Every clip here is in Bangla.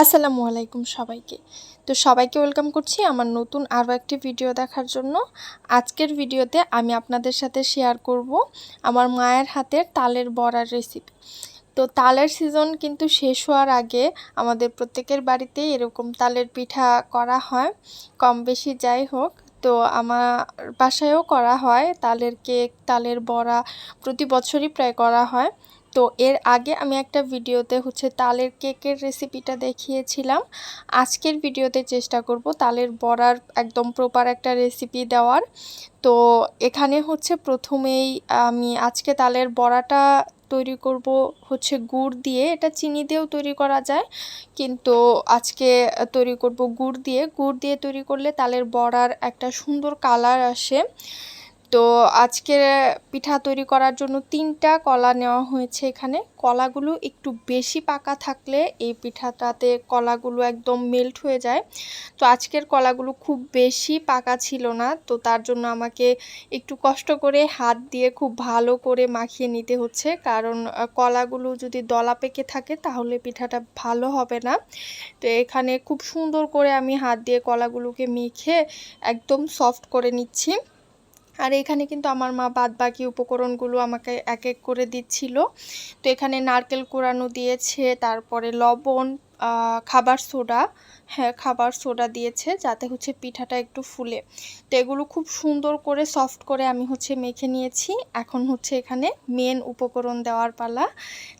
আসসালামু আলাইকুম সবাইকে। তো সবাইকে ওয়েলকাম করছি আমার নতুন আরও একটি ভিডিও দেখার জন্য। আজকের ভিডিওতে আমি আপনাদের সাথে শেয়ার করব আমার মায়ের হাতের তালের বড়ার রেসিপি তো তালের সিজন কিন্তু শেষ হওয়ার আগে আমাদের প্রত্যেকের বাড়িতেই এরকম তালের পিঠা করা হয়। কম বেশি যাই হোক, তো আমার বাসায়ও করা হয় তালের কেক তালের বড়া প্রতি বছরই প্রায় করা হয়। তো এর আগে আমি একটা ভিডিওতে হচ্ছে তালের কেকের রেসিপিটা দেখিয়েছিলাম। আজকের ভিডিওতে চেষ্টা করব তালের বড়ার একদম প্রপার একটা রেসিপি দেওয়ার। তো এখানে হচ্ছে প্রথমেই আমি আজকে তালের বড়াটা তৈরি করব হচ্ছে গুড় দিয়ে। এটা চিনি দিয়েও তৈরি করা যায়, কিন্তু আজকে তৈরি করব গুড় দিয়ে। গুড় দিয়ে তৈরি করলে তালের বড়ার একটা সুন্দর কালার আসে। তো আজকে পিঠা তৈরি করার জন্য তিনটা কলা নেওয়া হয়েছে এখানে। কলাগুলো একটু বেশি পাকা থাকলে এই পিঠাটাতে কলাগুলো একদম মেল্ট হয়ে যায়। তো আজকের কলাগুলো খুব বেশি পাকা ছিল না, তো তার জন্য আমাকে একটু কষ্ট করে হাত দিয়ে খুব ভালো করে মাখিয়ে নিতে হচ্ছে। কারণ কলাগুলো যদি দলা পেকে থাকে তাহলে পিঠাটা ভালো হবে না। তো এখানে খুব সুন্দর করে আমি হাত দিয়ে কলাগুলোকে মেখে একদম সফট করে নিচ্ছি। আর এখানে কিন্তু আমার মা বাদ বাকি উপকরণগুলো আমাকে এক এক করে দিচ্ছিল। তো এখানে নারকেল কোরানো দিয়েছে, তারপরে লবণ খাবার সোডা হ্যাঁ খাবার সোডা দিয়েছে যাতে হচ্ছে পিঠাটা একটু ফুলে। তো এগুলো খুব সুন্দর করে সফট করে আমি হচ্ছে মেখে নিয়েছি। এখন হচ্ছে এখানে মেন উপকরণ দেওয়ার পালা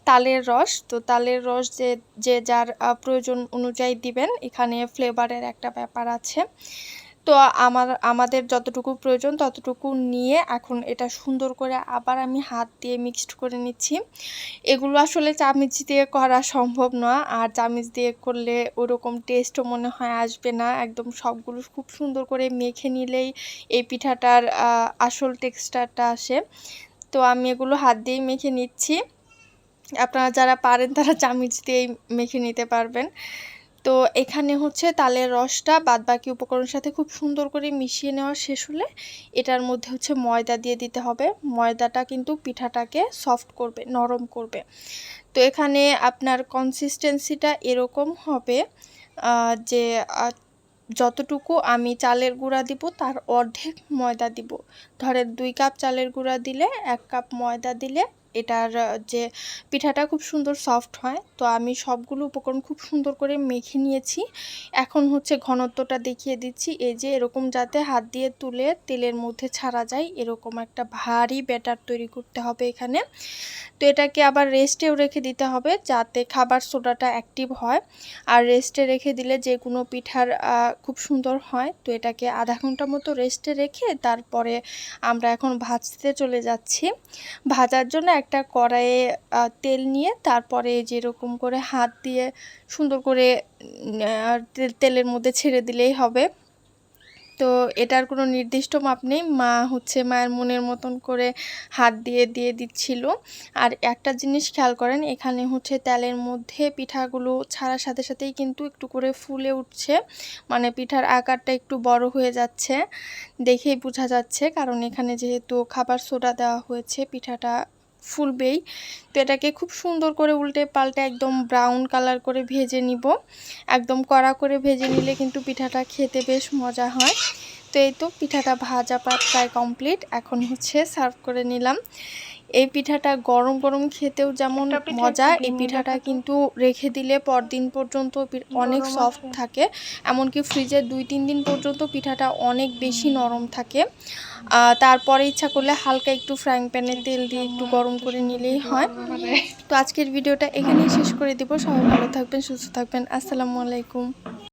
তালের রস। তো তালের রস যে যে যার প্রয়োজন অনুযায়ী দিবেন। এখানে ফ্লেভারের একটা ব্যাপার আছে। তো আমার, আমাদের যতটুকু প্রয়োজন ততটুকু নিয়ে এখন এটা সুন্দর করে আবার আমি হাত দিয়ে মিক্সড করে নিচ্ছি। এগুলো আসলে চামিচ দিয়ে করা সম্ভব নয় আর চামিচ দিয়ে করলে ওরকম টেস্টও মনে হয় আসবে না। একদম সবগুলো খুব সুন্দর করে মেখে নিলেই এই পিঠাটার আসল টেক্সচারটা আসে। তো আমি এগুলো হাত দিয়েই মেখে নিচ্ছি। আপনারা যারা পারেন তারা চামিচ দিয়েই মেখে নিতে পারবেন। তো এখানে হচ্ছে তালের রসটা বাদবাকি উপকরণের সাথে খুব সুন্দর করে মিশিয়ে নেওয়া শেষ হলে এটার মধ্যে হচ্ছে ময়দা দিয়ে দিতে হবে। ময়দাটা কিন্তু পিঠাটাকে সফট করবে, নরম করবে। তো এখানে আপনার কনসিস্টেন্সিটা এরকম হবে যে যতটুকু আমি চালের গুঁড়া দিব তার অর্ধেক ময়দা দিব। ধরেন দুই কাপ চালের গুঁড়া দিলে, এক কাপ ময়দা দিলে এটার যে পিঠাটা খুব সুন্দর সফট হয়, তো আমি সবগুলো উপকরণ খুব সুন্দর করে মেখে নিয়েছি। এখন হচ্ছে ঘনত্বটা দেখিয়ে দিচ্ছি। এই যে এরকম যাতে হাত দিয়ে তুলে তেলের মধ্যে ছাড়া যায়, এরকম একটা ভারী ব্যাটার তৈরি করতে হবে এখানে। তো এটাকে আবার রেস্টেও রেখে দিতে হবে যাতে খাবার সোডাটা অ্যাক্টিভ হয়। আর রেস্টে রেখে দিলে যে কোনো পিঠার খুব সুন্দর হয়। তো এটাকে আধা ঘণ্টা মতো রেস্টে রেখে তারপরে আমরা এখন ভাজতে চলে যাচ্ছি। ভাজার জন্য একটা কড়াইয়ে তেল নিয়ে তারপরে যেরকম করে হাত দিয়ে সুন্দর করে তেলের মধ্যে ছেড়ে দিলেই হবে। তো এটার কোনো নির্দিষ্ট মাপ নেই। মা হচ্ছে মায়ের মনের মতন করে হাত দিয়ে দিয়ে দিচ্ছিল। আর একটা জিনিস খেয়াল করেন, এখানে হচ্ছে তেলের মধ্যে পিঠাগুলো ছাড়ার সাথে সাথেই কিন্তু একটু করে ফুলে উঠছে। মানে পিঠার আকারটা একটু বড় হয়ে যাচ্ছে, দেখেই বোঝা যাচ্ছে। কারণ এখানে যেহেতু খাবার সোডা দেওয়া হয়েছে, পিঠাটা ফুলবেই। তো এটাকে খুব সুন্দর করে উল্টে পাল্টে একদম ব্রাউন কালার করে ভেজে নিব। একদম কড়া করে ভেজে নিলে কিন্তু পিঠাটা খেতে বেশ মজা হয়। তো এই তো পিঠাটা ভাজা প্রায় কমপ্লিট এখন হচ্ছে সার্ভ করে নিলাম। এই পিঠাটা গরম গরম খেতেও যেমন মজা এই পিঠাটা কিন্তু রেখে দিলে পরদিন পর্যন্ত অনেক সফট থাকে। এমনকি ফ্রিজে দুই তিন দিন পর্যন্ত পিঠাটা অনেক বেশি নরম থাকে। তারপরে ইচ্ছা করলে হালকা একটু ফ্রাইং প্যানে তেল দিয়ে একটু গরম করে নিলেই হয়। তো আজকের ভিডিওটা এখানেই শেষ করে দিব। সবাই ভালো থাকবেন সুস্থ থাকবেন। আসসালামু আলাইকুম।